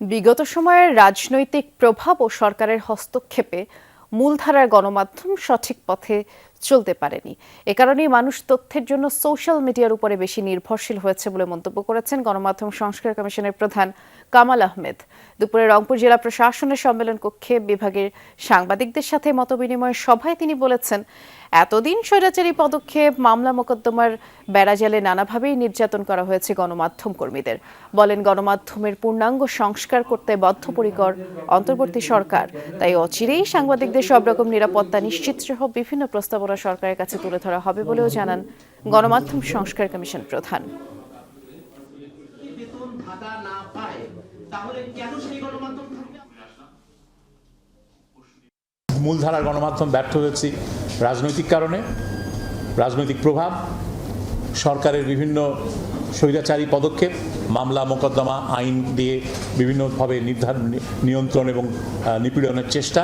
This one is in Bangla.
বিগত সময়ের রাজনৈতিক প্রভাব ও সরকারের হস্তক্ষেপে মূলধারার গণমাধ্যম সঠিক পথে চলতে পারেনি। এ কারণেই মানুষ তথ্যের জন্য সোশ্যাল মিডিয়ার উপরে বেশি নির্ভরশীল হয়েছে বলে মন্তব্য করেছেন গণমাধ্যম সংস্কার কমিশনের প্রধান কামাল আহমেদ। দুপুরে রংপুর জেলা প্রশাসনের সম্মেলন কক্ষে বিভাগের সাংবাদিকদের সাথে মতবিনিময় সভায় তিনি বলেছেন, এতদিন স্বৈরাচারী পদক্ষেপ, মামলা মোকদ্দমার বেড়াজালে নানাভাবেই নির্যাতন করা হয়েছে গণমাধ্যম কর্মীদের। বলেন, গণমাধ্যমের পূর্ণাঙ্গ সংস্কার করতে বদ্ধপরিকর অন্তর্বর্তী সরকার। তাই অচিরেই সাংবাদিকদের সব রকম নিরাপত্তা নিশ্চিত সহ বিভিন্ন প্রস্তাবনা সরকারের কাছে তুলে ধরা হবে বলেও জানান গণমাধ্যম সংস্কার কমিশন প্রধান। মূলধারার গণমাধ্যম ব্যর্থ হয়েছি রাজনৈতিক কারণে, রাজনৈতিক প্রভাব, সরকারের বিভিন্ন স্বৈরাচারী পদক্ষেপ, মামলা, মোকদ্দমা, আইন দিয়ে বিভিন্নভাবে নির্ধারণ নিয়ন্ত্রণ এবং নিপীড়নের চেষ্টা।